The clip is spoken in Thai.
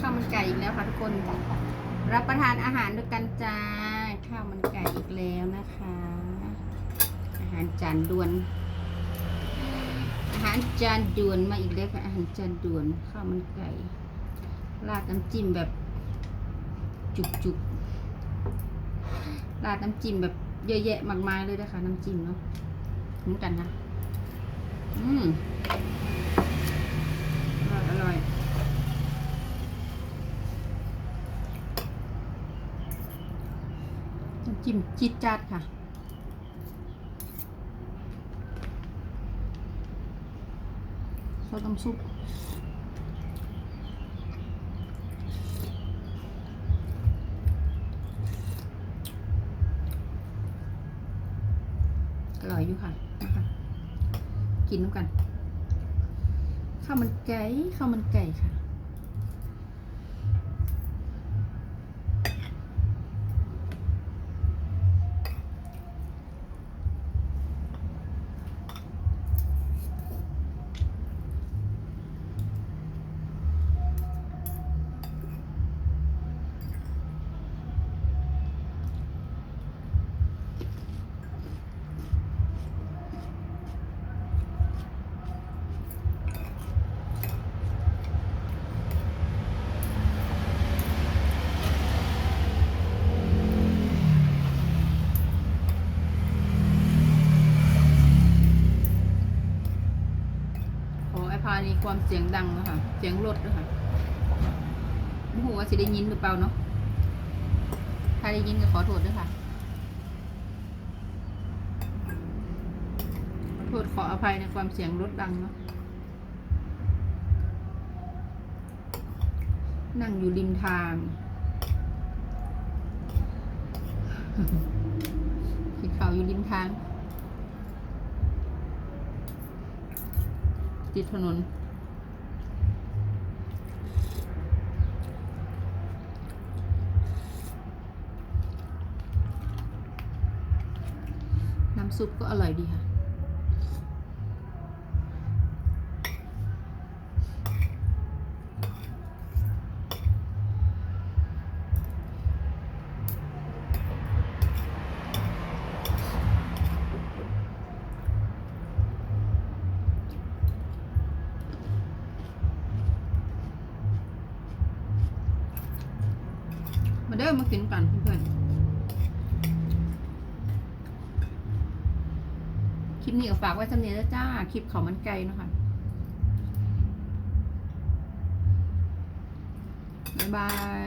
ข้าวมันไก่อีกแล้วค่ะทุกคน รับประทานอาหารด้วยกันจ้า ข้าวมันไก่อีกแล้วนะคะ อาหารจานด่วน อาหารจานด่วนมาอีกแล้วค่ะอาหารจานด่วนข้าวมันไก่ราดน้ำจิ้มแบบจุกๆราดน้ำจิ้มแบบเยอะแยะมากมายเลยนะคะน้ำจิ้มเนาะเหมือนกันนะ อืมอร่อยอร่อย น้ำจิ้มจิดจัดค่ะ ซอสน้ำซุปอร่อยอยู่ค่ะนะคะกินน้ำกัน ข้าวมันไก่ ข้าวมันไก่ค่ะ นี่ความเสียงดังนะคะเสียงรถนะคะไม่รู้ว่าสิได้ยินหรือเปล่าเนาะ ถ้าได้ยินก็ขอโทษด้วยค่ะ ขอโทษขออภัยในความเสียงรถดังเนาะ นั่งอยู่ริมทางกินข้าวอยู่ริมทาง ติดถนน น้ำซุปก็อร่อยดีค่ะ มาเด้อมากินกันเพื่อนๆ คลิปนี้ก็ฝากไว้สำเนียงจ้า คลิปเขามันไกลเนาะคะบ๊ายบาย